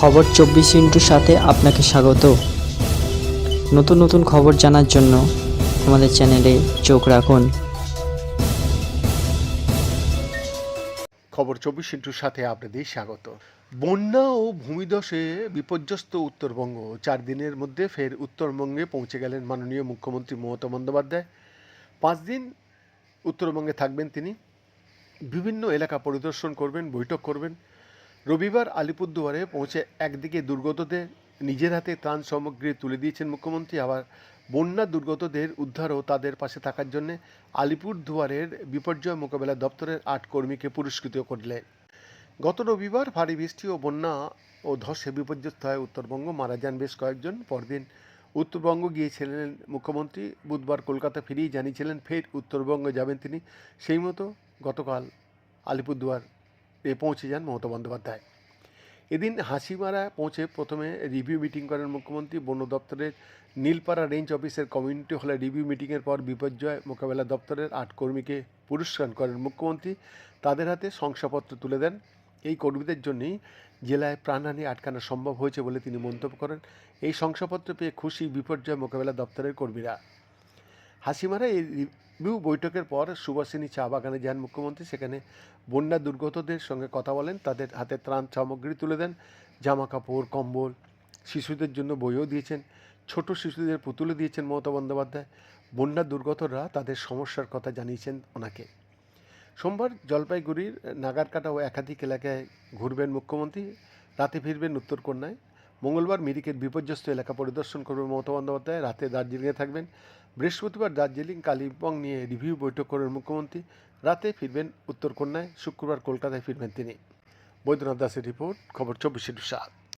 খবর চব্বিশ ইন্টুর সাথে আপনাকে স্বাগত। নতুন নতুন খবর জানার জন্য আমাদের চ্যানেলে চোখ রাখুন। খবর চব্বিশ ইন্টুর সাথে আপনাদের স্বাগত। বন্যা ও ভূমিধসে বিপর্যস্ত উত্তরবঙ্গ। চার দিনের মধ্যে ফের উত্তরবঙ্গে পৌঁছে গেলেন মাননীয় মুখ্যমন্ত্রী মমতা বন্দ্যোপাধ্যায়। পাঁচ দিন উত্তরবঙ্গে থাকবেন তিনি। বিভিন্ন এলাকা পরিদর্শন করবেন, বৈঠক করবেন। রবিবার আলিপুরদুয়ারে পৌঁছে একদিকে দুর্গতদের নিজের হাতে ত্রাণ সামগ্রী তুলে দিয়েছেন মুখ্যমন্ত্রী, আবার বন্যা দুর্গতদের উদ্ধার ও তাদের পাশে থাকার জন্য আলিপুরদুয়ারের বিপর্যয় মোকাবেলা দপ্তরের আট কর্মীকে পুরস্কৃত করলেন গত রবিবার ভারী বৃষ্টি ও বন্যা ও ধসে বিপর্যস্ত হয় উত্তরবঙ্গ মারা যান বেশ কয়েকজন। পরদিন উত্তরবঙ্গ গিয়েছিলেন মুখ্যমন্ত্রী, বুধবার কলকাতা ফিরেই জানিয়েছিলেন, ফের উত্তরবঙ্গ যাবেন তিনি। সেই মতো গতকাল আলিপুরদুয়ার এ পৌঁছে যান মমতা বন্দ্যোপাধ্যায়। এদিন হাসিমারা পৌঁছে প্রথমে রিভিউ মিটিং করেন মুখ্যমন্ত্রী, বন দপ্তরের নীলপাড়া রেঞ্জ অফিসের কমিউনিটি হলে রিভিউ মিটিংয়ের পর বিপর্যয় মোকাবেলা দপ্তরের আট কর্মীকে পুরস্কার করেন মুখ্যমন্ত্রী। তাদের হাতে শংসাপত্র তুলে দেন। এই কর্মীদের জন্যই জেলায় প্রাণহানি আটকানো সম্ভব হয়েছে বলে তিনি মন্তব্য করেন। এই শংসাপত্র পেয়ে খুশি বিপর্যয় মোকাবেলা দপ্তরের কর্মীরা। হাসিমারা এই রিভিউ বৈঠকের পর সুভাষিনী চা বাগানে যান মুখ্যমন্ত্রী। সেখানে বন্যা দুর্গতদের সঙ্গে কথা বলেন, তাদের হাতে ত্রাণ সামগ্রী তুলে দেন জামা কাপড় কম্বল, শিশুদের জন্য বইও দিয়েছেন, ছোট শিশুদের পুতুলে দিয়েছেন মমতা বন্দ্যোপাধ্যায়। বন্যা দুর্গতরা তাদের সমস্যার কথা জানিয়েছেন ওনাকে। সোমবার জলপাইগুড়ির নাগারকাটা ও একাধিক এলাকায় ঘুরবেন মুখ্যমন্ত্রী, রাতে ফিরবেন উত্তরকন্যায়। মঙ্গলবার মিরিকের বিপর্যস্ত এলাকা পরিদর্শন করবেন মমতা বন্দ্যোপাধ্যায়। রাতে দার্জিলিংয়ে থাকবেন। বৃহস্পতিবার দার্জিলিং, কালিম্পং নিয়ে রিভিউ বৈঠক করবেন মুখ্যমন্ত্রী। রাতে ফিরবেন উত্তরকন্যায়। শুক্রবার কলকাতায় ফিরবেন তিনি। বৈদ্যনাথ দাসের রিপোর্ট, খবর চব্বিশে সাত